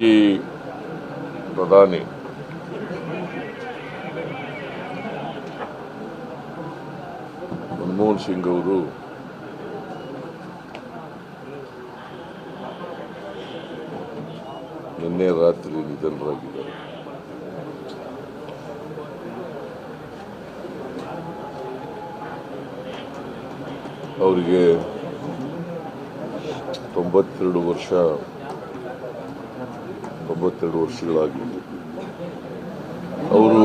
ಈ ಪ್ರಧಾನಿ. ಮನಮೋಹನ್ ಸಿಂಗ್ ಅವರು ನಿನ್ನೆ ರಾತ್ರಿ ನಿಧನರಾಗಿದ್ದಾರೆ. ಅವರಿಗೆ ತೊಂಬತ್ತೆರಡು ವರ್ಷ ತೊಂಬತ್ತೆರಡು ವರ್ಷಗಳಾಗಿತ್ತು ಅವರು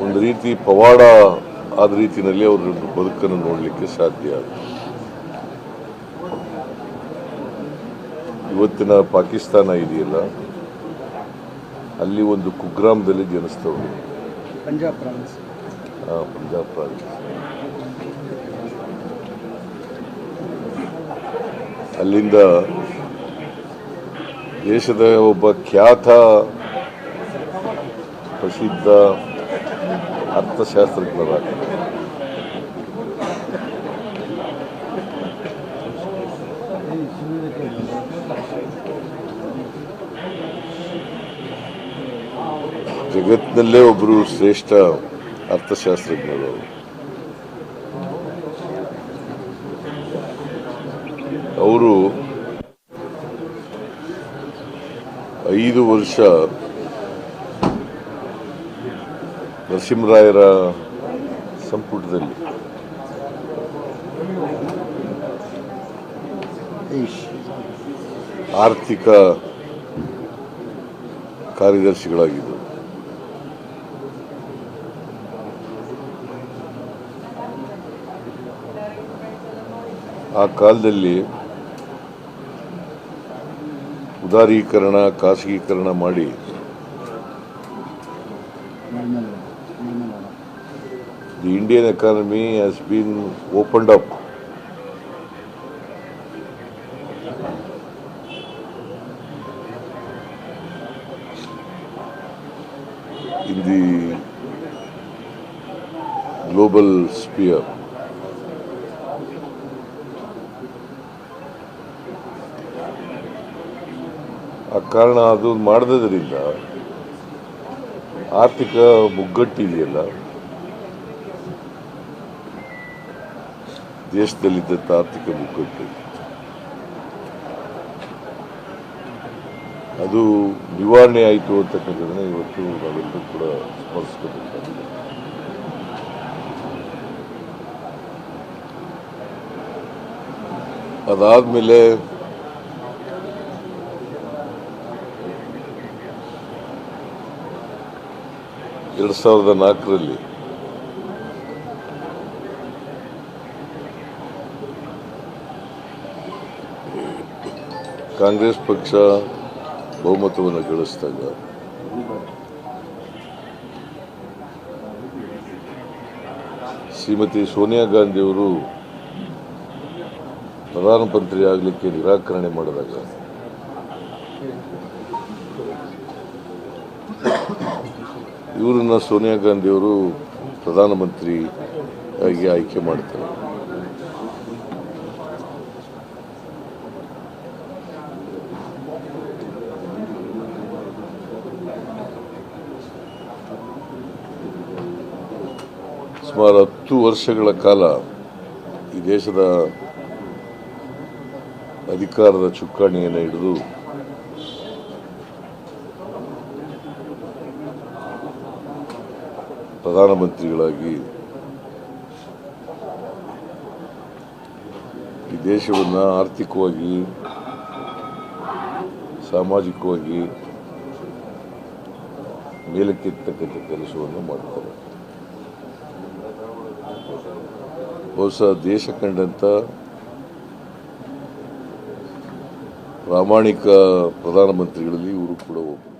ಒಂದು ರೀತಿ ಪವಾಡ ಆದ ರೀತಿಯಲ್ಲಿ ಅವರ ಬದುಕನ್ನು ನೋಡಲಿಕ್ಕೆ ಸಾಧ್ಯ ಇವತ್ತಿನ ಪಾಕಿಸ್ತಾನ ಇದೆಯಲ್ಲ ಅಲ್ಲಿ ಒಂದು ಕುಗ್ರಾಮದಲ್ಲಿ ಜನಿಸ್ತವರು ಪಂಜಾಬ್ ಪ್ರಾವಿನ್ಸ್ ಆ, ಪಂಜಾಬ್ ಪ್ರಾವಿನ್ಸ್ ಅಲ್ಲಿಂದ ದೇಶದ ಒಬ್ಬ ಖ್ಯಾತ ಪ್ರಸಿದ್ಧ ಅರ್ಥಶಾಸ್ತ್ರಜ್ಞರ ಜಗತ್ತಿನಲ್ಲೇ ಒಬ್ಬರು ಶ್ರೇಷ್ಠ ಅರ್ಥಶಾಸ್ತ್ರಜ್ಞರು ಅವರು. ಅವರು ಐದು ವರ್ಷ ನರಸಿಂಹರಾಯರ ಸಂಪುಟದಲ್ಲಿ. ಆರ್ಥಿಕ ಕಾರ್ಯದರ್ಶಿಗಳಾಗಿದ್ದರು ಆ ಕಾಲದಲ್ಲಿ ಉದಾರೀಕರಣ ಖಾಸಗೀಕರಣ ಮಾಡಿ the Indian economy has been opened up in the global sphere. ಆ ಕಾರಣ ಅದು ಮಾಡಿದ್ರಿಂದ ಆರ್ಥಿಕ ಮುಗ್ಗಟ್ಟಿದೆಯಲ್ಲ ದೇಶದಲ್ಲಿದ್ದಂಥ ಆರ್ಥಿಕ ಮುಗ್ಗಟ್ಟು. ಅದು ನಿವಾರಣೆ ಆಯಿತು ಅಂತಕ್ಕಂಥದ್ದನ್ನ ಇವತ್ತು ನಾವೆಲ್ಲರೂ ಕೂಡ ಸ್ಮರಿಸ್ಕೋಬೇಕಾಗಿದೆ ಅದಾದ್ಮೇಲೆ ಎರಡ್ ಸಾವಿರದ ನಾಲ್ಕರಲ್ಲಿ. ಕಾಂಗ್ರೆಸ್ ಪಕ್ಷ ಬಹುಮತವನ್ನು ಗಳಿಸಿದಾಗ ಶ್ರೀಮತಿ ಸೋನಿಯಾ ಗಾಂಧಿಯವರು ಪ್ರಧಾನಮಂತ್ರಿ ಆಗಲಿಕ್ಕೆ ನಿರಾಕರಣೆ ಮಾಡಿದಾಗ ಇವರನ್ನ ಸೋನಿಯಾ ಗಾಂಧಿ ಅವರು ಪ್ರಧಾನಮಂತ್ರಿ ಆಗಿ ಆಯ್ಕೆ ಮಾಡ್ತಾರೆ. ಸುಮಾರು ಹತ್ತು ವರ್ಷಗಳ ಕಾಲ ಈ ದೇಶದ ಅಧಿಕಾರದ ಚುಕ್ಕಾಣಿಯನ್ನು ಹಿಡಿದು ಪ್ರಧಾನಮಂತ್ರಿಗಳಾಗಿ ಈ ದೇಶವನ್ನು ಆರ್ಥಿಕವಾಗಿ, ಸಾಮಾಜಿಕವಾಗಿ ಮೇಲಕ್ಕೆತ್ತಕ್ಕಂಥ ಕೆಲಸವನ್ನು ಮಾಡ್ತಾರೆ. ಬಹುಶಃ ದೇಶ ಕಂಡಂಥ ಪ್ರಾಮಾಣಿಕ ಪ್ರಧಾನಮಂತ್ರಿಗಳಲ್ಲಿ ಇವರು ಕೂಡ ಒಬ್ಬರು.